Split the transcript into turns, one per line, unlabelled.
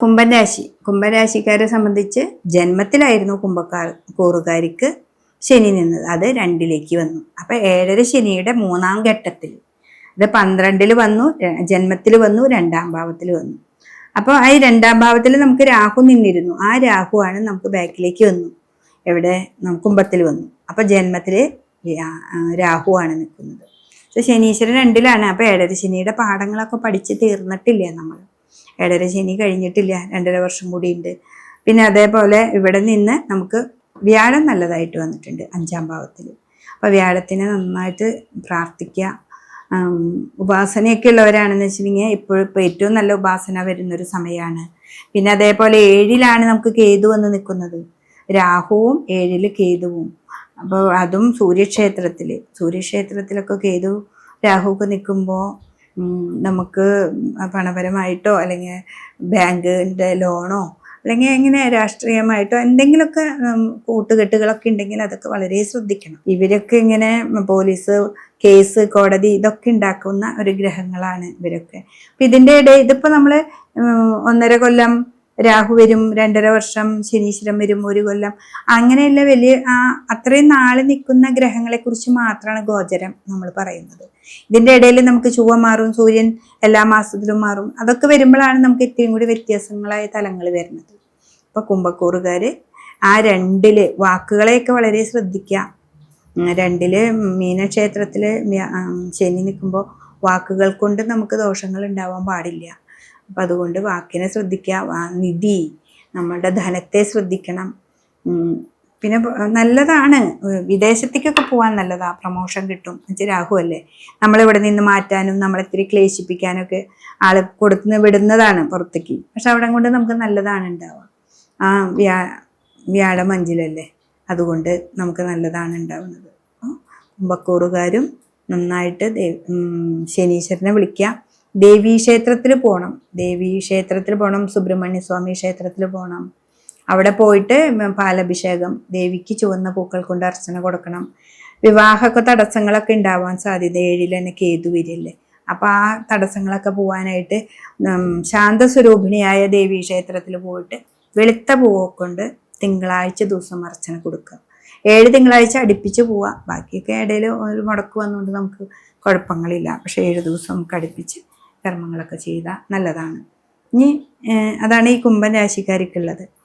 കുംഭൻ കുംഭരാശിക്കാരെ സംബന്ധിച്ച് ജന്മത്തിലായിരുന്നു കുംഭക്കാർ കൂറുകാരിക്ക് ശനി നിന്നത്. അത് രണ്ടിലേക്ക് വന്നു. അപ്പൊ ഏഴര ശനിയുടെ മൂന്നാം ഘട്ടത്തിൽ. അത് പന്ത്രണ്ടിൽ വന്നു ജന്മത്തിൽ വന്നു രണ്ടാം ഭാവത്തിൽ വന്നു. അപ്പോൾ ആ രണ്ടാം ഭാവത്തിൽ നമുക്ക് രാഹു നിന്നിരുന്നു. ആ രാഹു ആണ് നമുക്ക് ബാക്കിലേക്ക് വന്നു. എവിടെ? കുംഭത്തിൽ വന്നു. അപ്പൊ ജന്മത്തിൽ രാഹു ആണ് നിൽക്കുന്നത് ശനീശ്വരൻ രണ്ടിലാണ്. അപ്പൊ ഏഴര ശനിയുടെ പാഠങ്ങളൊക്കെ പഠിച്ച് തീർന്നിട്ടില്ലേ നമ്മൾ? ഏഴര ശനി കഴിഞ്ഞിട്ടില്ല രണ്ടര വർഷം കൂടിയുണ്ട്. പിന്നെ അതേപോലെ ഇവിടെ നിന്ന് നമുക്ക് വ്യാഴം നല്ലതായിട്ട് വന്നിട്ടുണ്ട് അഞ്ചാം ഭാവത്തിൽ അപ്പോൾ വ്യാഴത്തിനെ നന്നായിട്ട് പ്രാർത്ഥിക്കുക ഉപാസനയൊക്കെ ഉള്ളവരാണെന്ന് വെച്ചിട്ടുണ്ടെങ്കിൽ ഇപ്പോഴും ഇപ്പോൾ ഏറ്റവും നല്ല ഉപാസന വരുന്നൊരു സമയമാണ് പിന്നെ അതേപോലെ ഏഴിലാണ് നമുക്ക് കേതു വന്ന് നിൽക്കുന്നത്. രാഹുവും ഏഴിൽ കേതുവും. അപ്പോൾ അതും സൂര്യക്ഷേത്രത്തിൽ സൂര്യക്ഷേത്രത്തിലൊക്കെ കേതു രാഹുവൊക്കെ നിൽക്കുമ്പോൾ നമുക്ക് പണപരമായിട്ടോ അല്ലെങ്കിൽ ബാങ്കിന്റെ ലോണോ അല്ലെങ്കിൽ എങ്ങനെ രാഷ്ട്രീയമായിട്ടോ എന്തെങ്കിലുമൊക്കെ കൂട്ടുകെട്ടുകളൊക്കെ ഉണ്ടെങ്കിൽ അതൊക്കെ വളരെ ശ്രദ്ധിക്കണം. ഇവരൊക്കെ ഇങ്ങനെ പോലീസ് കേസ് കോടതി ഇതൊക്കെ ഉണ്ടാക്കുന്ന ഒരു ഗ്രഹങ്ങളാണ് ഇവരൊക്കെ. അപ്പം ഇതിന്റെ ഇടയിൽ ഇതിപ്പോൾ നമ്മൾ ഒന്നര കൊല്ലം രാഹു വരും രണ്ടര വർഷം ശനീശ്വരം വരും ഒരു കൊല്ലം. അങ്ങനെയുള്ള വലിയ ആ അത്രയും നാളെ നിൽക്കുന്ന ഗ്രഹങ്ങളെ കുറിച്ച് മാത്രമാണ് ഗോചരം നമ്മൾ പറയുന്നത്. ഇതിന്റെ ഇടയിൽ നമുക്ക് ചുവ മാറും സൂര്യൻ എല്ലാ മാസത്തിലും മാറും. അതൊക്കെ വരുമ്പോഴാണ് നമുക്ക് ഏറ്റവും കൂടി വ്യത്യാസങ്ങളായ തലങ്ങൾ വരുന്നത്. ഇപ്പൊ കുംഭക്കൂറുകാര് ആ രണ്ടിൽ വാക്കുകളെയൊക്കെ വളരെ ശ്രദ്ധിക്കുക. രണ്ടിൽ മീനക്ഷേത്രത്തിൽ ശനി നിൽക്കുമ്പോൾ വാക്കുകൾ കൊണ്ട് നമുക്ക് ദോഷങ്ങൾ ഉണ്ടാവാൻ പാടില്ല. അപ്പം അതുകൊണ്ട് വാക്കിനെ ശ്രദ്ധിക്കുക നിധി നമ്മളുടെ ധനത്തെ ശ്രദ്ധിക്കണം. പിന്നെ നല്ലതാണ്. വിദേശത്തേക്കൊക്കെ പോകാൻ നല്ലതാ. പ്രമോഷൻ കിട്ടും. എന്നുവെച്ചാൽ രാഹു അല്ലേ? നമ്മളിവിടെ നിന്ന് മാറ്റാനും നമ്മളെ ഇത്തിരി ക്ലേശിപ്പിക്കാനും ഒക്കെ ആൾ കൊടുത്ത് വിടുന്നതാണ് പുറത്തേക്ക്. പക്ഷെ അവിടെ കൊണ്ട് നമുക്ക് നല്ലതാണ് ഉണ്ടാവുക. ആ വ്യാ വ്യാഴം അഞ്ചിലല്ലേ അതുകൊണ്ട് നമുക്ക് നല്ലതാണ് ഉണ്ടാവുന്നത്. അപ്പോൾ കുംഭക്കൂറുകാരും നന്നായിട്ട് ശനീശ്വരനെ വിളിക്കുക. ദേവീ ക്ഷേത്രത്തിൽ പോകണം ദേവീ ക്ഷേത്രത്തിൽ പോകണം സുബ്രഹ്മണ്യ സ്വാമി ക്ഷേത്രത്തിൽ പോകണം അവിടെ പോയിട്ട് പാലഭിഷേകം ദേവിക്ക് ചുവന്ന പൂക്കൾ കൊണ്ട് അർച്ചന കൊടുക്കണം. വിവാഹമൊക്കെ തടസ്സങ്ങളൊക്കെ ഉണ്ടാവാൻ സാധ്യത ഏഴിൽ തന്നെ കേതു വരില്ലേ. അപ്പോൾ ആ തടസ്സങ്ങളൊക്കെ പോവാനായിട്ട് ശാന്ത ശാന്തസ്വരൂപിണിയായ ദേവീ ക്ഷേത്രത്തിൽ പോയിട്ട് വെളുത്ത പൂവൊക്കൊണ്ട് തിങ്കളാഴ്ച ദിവസം അർച്ചന കൊടുക്കുക. ഏഴ് തിങ്കളാഴ്ച അടുപ്പിച്ച് പോവാം ബാക്കിയൊക്കെ ഇടയിൽ ഒരു മുടക്ക് വന്നുകൊണ്ട് നമുക്ക് കുഴപ്പങ്ങളില്ല. പക്ഷേ ഏഴ് ദിവസം നമുക്ക് അടുപ്പിച്ച് കർമ്മങ്ങളൊക്കെ ചെയ്താൽ നല്ലതാണ്. ഇനി അതാണ് ഈ കുംഭൻ രാശിക്കാർക്കുള്ളത്.